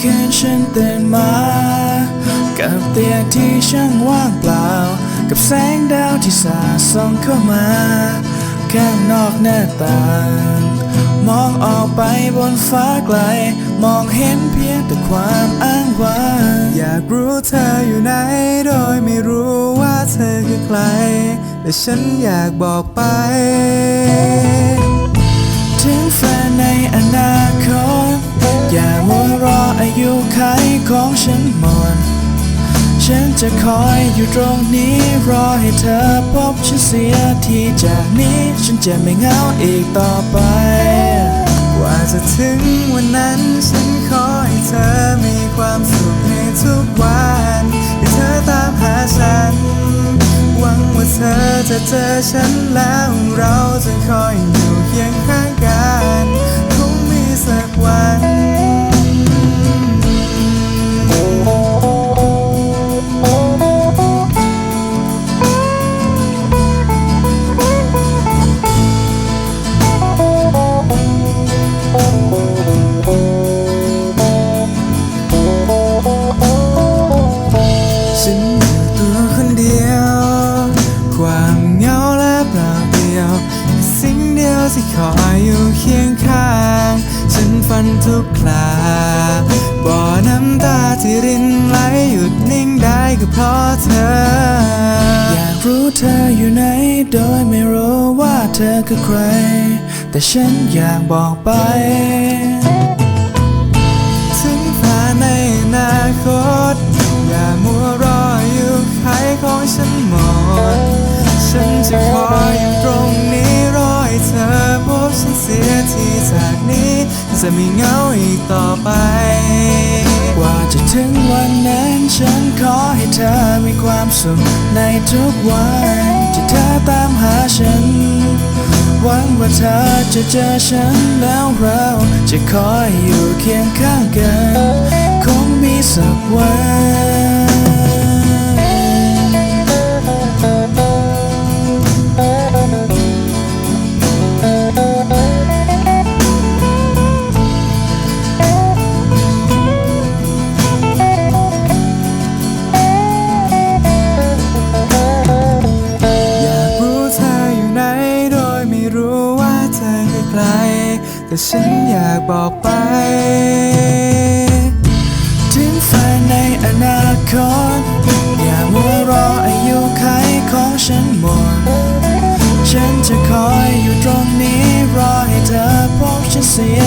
ตื่นมา กับเตียงที่ช่างว่างเปล่า กับแสงดาวที่สาดส่องเข้ามา ข้างนอกหน้าต่าง มองออกไปบนฟ้าไกล มองเห็นเพียงแต่ความอ้างว้าง อยากรู้เธออยู่ไหน โดยไม่รู้ว่าเธอคือใคร แต่ฉันอยากบอกไป ถึงแฟนในอนาคตอย่ามัวรอ อายุไขของฉันหมด ฉันจะคอยอยู่ตรงนี้รอให้เธอพบฉันเสียทีจากนี้ฉันจะไม่เหงาอีกต่อไป กว่าจะถึงวันนั้นฉันขอให้เธอมีความสุขในทุกวันให้เธอตามหาฉัน หวังว่าเธอจะเจอฉันแล้วเราจะคอยอยู่เคียงข้างกัน คงมีสักวันฉัน งเดียวที่คอยอยู่เคียงข้างฉันฟันทุกคราบ่อน้ำตาที่รินไหลหยุดนิ่งได้ก็เพราะเธอ อยากรู้เธออยู่ไหน โดยไม่รู้ว่าเธอคือใคร แต่ฉันอยากบอกไป จะไม่เหงาอีกต่อไป กว่าจะถึงวันนั้นฉันขอให้เธอมีความสุขในทุกวันที่เธอตามหาฉัน หวังว่าเธอจะเจอฉันแล้วเราจะคอยอยู่เคียงข้างกัน คงมีสักวัน แต่ฉันอยากบอกไป ถึงฝันในอนาคต อย่ามัวรออายุไขของฉันหมด ฉันจะคอยอยู่ตรงนี้รอให้เธอพบฉันเสีย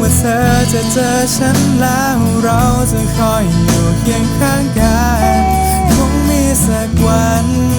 ว่าเธอจะเจอฉันแล้วเราจะคอยอยู่เคียงข้างกัน คงมีสักวัน